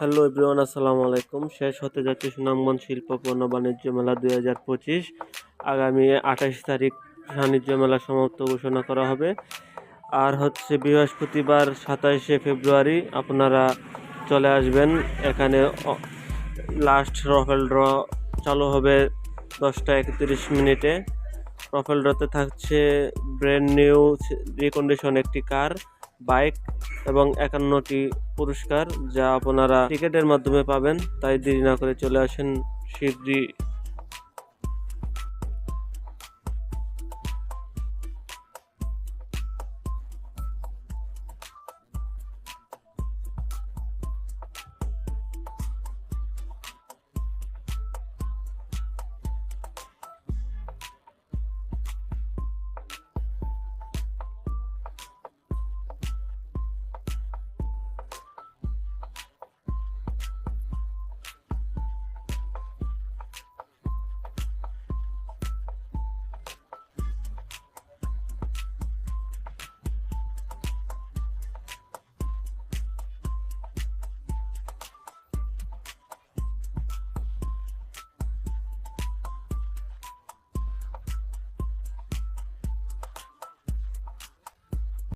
Hello everyone, আসসালামু আলাইকুম। শেষ হতে যাচ্ছে সুনামগঞ্জ শিল্প পণ্য বাণিজ্য মেলা দুই হাজার পঁচিশ। আগামী আঠাশ তারিখ বাণিজ্য মেলা সমাপ্ত ঘোষণা করা হবে। আর হচ্ছে বৃহস্পতিবার সাতাইশে ফেব্রুয়ারি আপনারা চলে আসবেন। এখানে লাস্ট রফেল ড্র চালু হবে দশটা একত্রিশ মিনিটে। রফেল ড্রতে থাকছে ব্র্যান্ড নিউ রিকন্ডিশন একটি কার বাইক এবং একান্নটি পুরস্কার যা আপনারা টিকেটের মাধ্যমে পাবেন, তাই দেরি না করে চলে আসেন শীঘ্রই